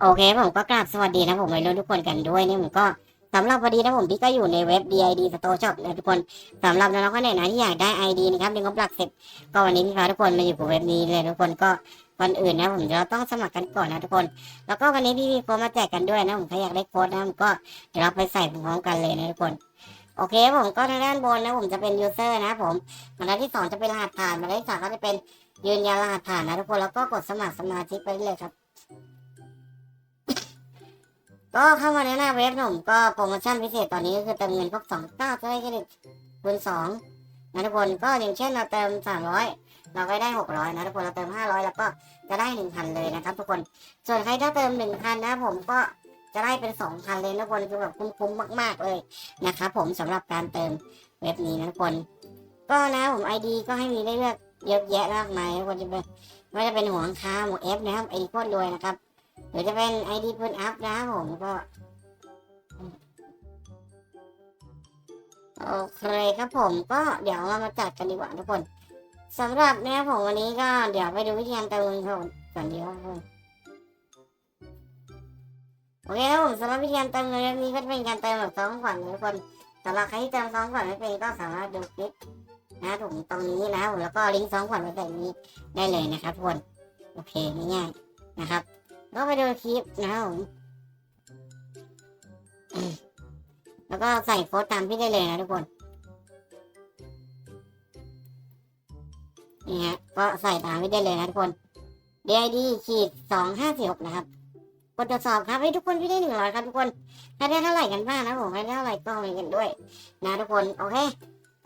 โอเคผมก็กราบสวัสดีนะผมวัยรุ่นทุกคนกันด้วยนี่ผมก็สำหรับพอดีนะผมพี่ก็อยู่ในเว็บ DID Store Shop นะทุกคนสำหรับน้องๆคนไหนนะที่อยากได้ ID นะครับในงบหลักสิบก็วันนี้พี่พาทุกคนมาอยู่กับเว็บนี้เลยทุกคนก็ก่อนอื่นนะผมเราต้องสมัครกันก่อนนะทุกคน แล้วก็วันนี้พี่มีโค้ดมาแจกกันด้วยนะผมใครอยากได้โค้ดนะผมก็เดี๋ยวเราไปใส่พร้อมกันเลยนะทุกคนโอเคผมก็ทางด้านบนนะผมจะเป็น user นะผมบรรทัดที่สองจะเป็นรหัสผ่านบรรทัดที่สามก็จะเป็นยืนยันรหัสผ่านนะทุกคนแล้วก็กดสมัครสมาชิกไปเลยครับ ก็เข้ามาในหน้าเว็บผมก็โปรโมชั่นพิเศษตอนนี้ก็คือเติมเงินครบสองเก้าจะได้เครดิตคูณสองนะทุกคนก็อย่างเช่นเราเติมสามร้อยเราก็ได้หกร้อยนะทุกคนเราเติมห้าร้อยแล้วก็จะได้หนึ่งพันเลยนะครับ ทุกคนส่วนใครถ้าเติมหนึ่งพันนะผมก็จะได้เป็นสองพันเลยนะทุกคนคือแบบคุ้มๆมาก ๆ เลยนะครับผมสำหรับการเติมเว็บนี้นะทุกคน ก็นะผมไอดีก็ให้มีได้เลือกเยอะแยะมากมายทุกคนจะเป็นไม่ว่าจะเป็นหัวค้าหมูเอฟนะครับไอดีโคตรรวยนะครับ หรือจะเป็นไอดีพื้นอัพนะครับผมก็ โอเคครับผมก็เดี๋ยวเรามาจัดกันดีกว่าทุกคนสำหรับเนี่ยผมวันนี้ก็เดี๋ยวไปดูวิธีการเติมเงินก่อนดีครับผมโอเคครับผมสำหรับวิธีการเติมเงินนี้ก็เป็นการเติมแบบซ้อมขวัญทุกคนสำหรับใครที่เติมซ้อมขวัญไม่เป็นก็สามารถดูคลิปนะครับผมตรงนี้นะผมแล้วก็ลิงก์ซ้อมขวัญไว้แบบนี้ได้เลยนะครับทุกคนโอเคง่ายๆนะครับ ก็ไปดูคลิปนะครับผมแล้วก็ใส่โค้ดตามพี่ได้เลยนะทุกคน นี่ฮะ ก็ใส่ตามพี่ได้เลยนะทุกคน DID ขีดสองห้าสี่หกนะครับกดตรวจสอบครับให้ทุกคนพี่ได้หนึ่งร้อยครับทุกคนใครได้เท่าไหร่กันบ้างนะผมใครได้เท่าไหร่ก็มีกันด้วย นะทุกคน โอเค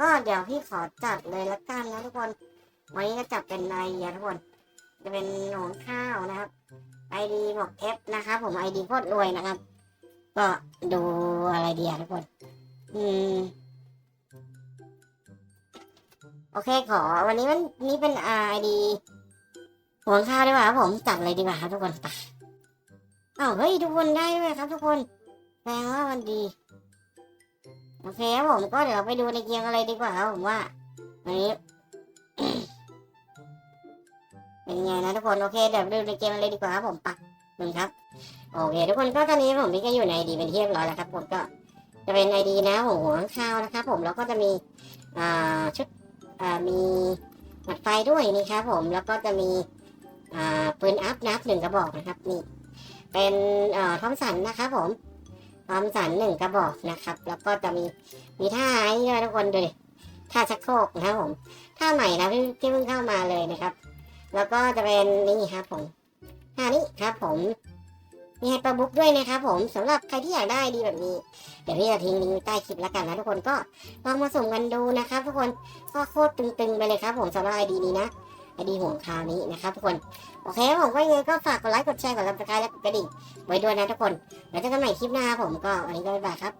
ก็เดี๋ยวพี่ขอจัดเลยละกันนะทุกคน วันนี้ก็จับเป็นนายเยียทุกคน จะเป็นหนองข้าวนะครับ ไอดีบอกเอฟนะครับผมไอดีโคตรรวยนะครับ ก็ดูอะไรดีอะทุกคน อืม โอเคขอ วันนี้มันนี่เป็นไอดีหัวข้าวดีกว่าครับผมจัดเลยดีกว่าครับทุกคนไปอ้าวเฮ้ยทุกคนได้ด้วยครับ ทุกคนแปลว่ามันดีโอเคครับผมก็เดี๋ยวไปดูในเกียงอะไรดีกว่าครับผมว่าวันนี้ เป็นไงนะทุกคนโอเคเดี๋ยวดูในเกมอะไรดีกว่าครับผมปักหนึ่งครับโอเคทุกคนก็ตอนนี้ผมพี่ก็อยู่ในดีเป็นที่เรียบร้อยแล้วครับผมก็จะเป็นไอดีนะหัวข้าวนะครับ ผมแล้วก็จะมีอ่าชุดอ่ามีหมัดไฟด้วยนี่ครับผมแล้วก็จะมีอ่าปืนอัพนับหนึ่งกระบอกนะครับนี่เป็นอ่อทอมสันนะครับผมทอมสันหนึ่งกระบอกนะครับ แล้วก็จะมีมีท่าไอ้ด้วยทุกคนดูดิท่าชักโครกนะครับผมท่าใหม่นะที่เพิ่งเข้ามาเลยนะครับ แล้วก็จะเป็นนี่ครับผมท่านี้ครับผมมีไฮเปอร์บุ๊กด้วยนะครับผมสำหรับใครที่อยากได้ดีแบบนี้ เดี๋ยวพี่จะทิ้งลิงก์ใต้คลิปแล้วกันนะทุกคนก็ลองมาส่งกันดูนะครับ ทุกคนก็โคตรตึงๆไปเลยครับ ผมสำหรับไอดีนี้นะไอดีห่วงคราวนี้นะครับทุกคนโอเคผมก็ยังไงก็ฝากกดไลค์กดแชร์กดรับสไครต์และกดกระดิ่งไว้ด้วยนะทุกคนแล้วเจอกันใหม่คลิปหน้าครับผมก็วันนี้ก็บ๊ายบายครับ